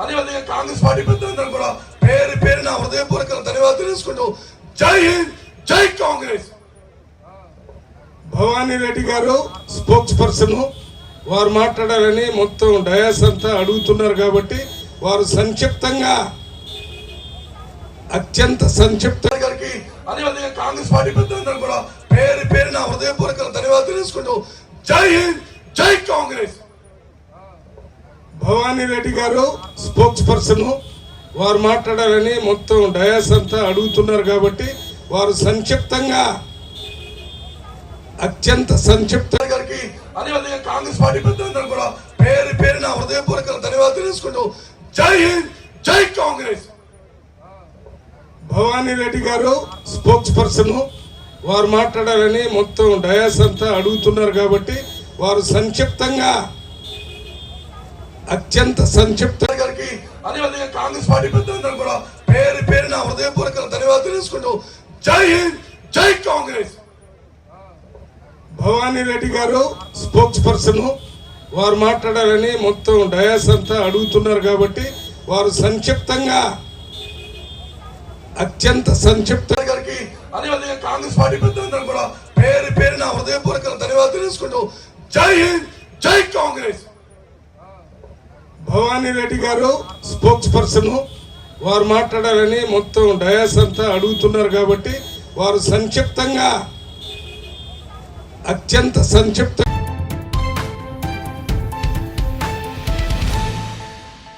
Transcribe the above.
అదేవిధంగా కాంగ్రెస్ పార్టీ పెద్దలందరూ కూడా పేరు పేరు నా హృదయపూర్వక ధన్యవాదాలు తెలుసుకుంటూ జై హింద్ జై కాంగ్రెస్. భవానీ రెడ్డి గారు స్పోక్స్ పర్సన్ వారు మాట్లాడాలని మొత్తం డయాస్ అంతా అడుగుతున్నారు కాబట్టి వారు సంక్షిప్తంగా అత్యంత సంక్షిప్త గారికి అదేవిధంగా కాంగ్రెస్ పార్టీ పెద్దలందరూ కూడా పేరు పేరు నా హృదయపూర్వక ధన్యవాదాలు తెలుసుకుంటూ జై హింద్ జై కాంగ్రెస్. భవానీ రెడ్డి గారు స్పోక్స్ పర్సన్. వారు మాట్లాడాలని మొత్తం డయాస్ అంతా అడుగుతున్నారు కాబట్టి వారు సంక్షిప్తంగా అత్యంత సంక్షిప్త గారికి అదేవిధంగా కాంగ్రెస్ పార్టీ పెద్దలందరూ కూడా పేరు పేరు నా హృదయపూర్వక ధన్యవాదాలు తెలుసుకుంటూ జై హింద్ జై కాంగ్రెస్. భవానీ రెడ్డి గారు స్పోక్స్ పర్సన్. వారు మాట్లాడాలని మొత్తం డయాస్ అంతా అడుగుతున్నారు కాబట్టి వారు సంక్షిప్తంగా అత్యంత సంక్షిప్త గారికి అదేవిధంగా కాంగ్రెస్ పార్టీ పెద్దలందరూ కూడా పేరు పేరు నా హృదయపూర్వక ధన్యవాదాలు తెలుసుకుంటూ జై హింద్ జై కాంగ్రెస్. భవానీ రెడ్డి గారు స్పోక్స్ పర్సన్ వారు మాట్లాడాలని మొత్తం డయాస్ అంతా అడుగుతున్నారు కాబట్టి వారు సంక్షిప్తంగా అత్యంత సంక్షిప్త గారికి అదేవిధంగా కాంగ్రెస్ పార్టీ పెద్దలందరూ కూడా పేరు పేరు నా హృదయపూర్వక ధన్యవాదాలు తెలుసుకుంటూ జై హింద్ జై కాంగ్రెస్. భవానీ రెడ్డి గారు స్పోక్స్ పర్సన్. వారు మాట్లాడాలని మొత్తం డయాస్ అంతా అడుగుతున్నారు కాబట్టి వారు సంక్షిప్తంగా అత్యంత సంక్షిప్త